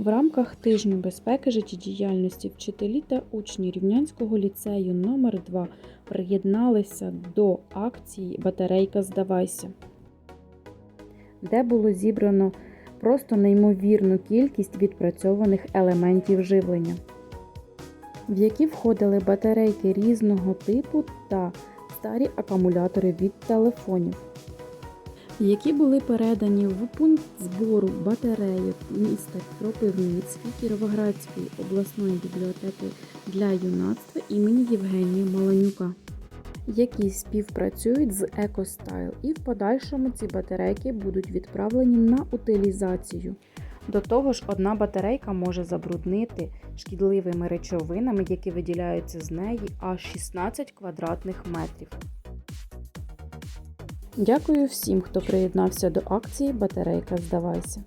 В рамках тижню безпеки життєдіяльності вчителі та учні Рівнянського ліцею номер 2 приєдналися до акції Батарейка здавайся, де було зібрано просто неймовірну кількість відпрацьованих елементів живлення, в які входили батарейки різного типу та старі акумулятори від телефонів які були передані в пункт збору батарейок міста Кропивницький Кіровоградської обласної бібліотеки для юнацтва імені Євгенія Маланюка, які співпрацюють з EcoStyle, і в подальшому ці батарейки будуть відправлені на утилізацію. До того ж, одна батарейка може забруднити шкідливими речовинами, які виділяються з неї аж 16 квадратних метрів. Дякую всім, хто приєднався до акції Батарейка Здавайся.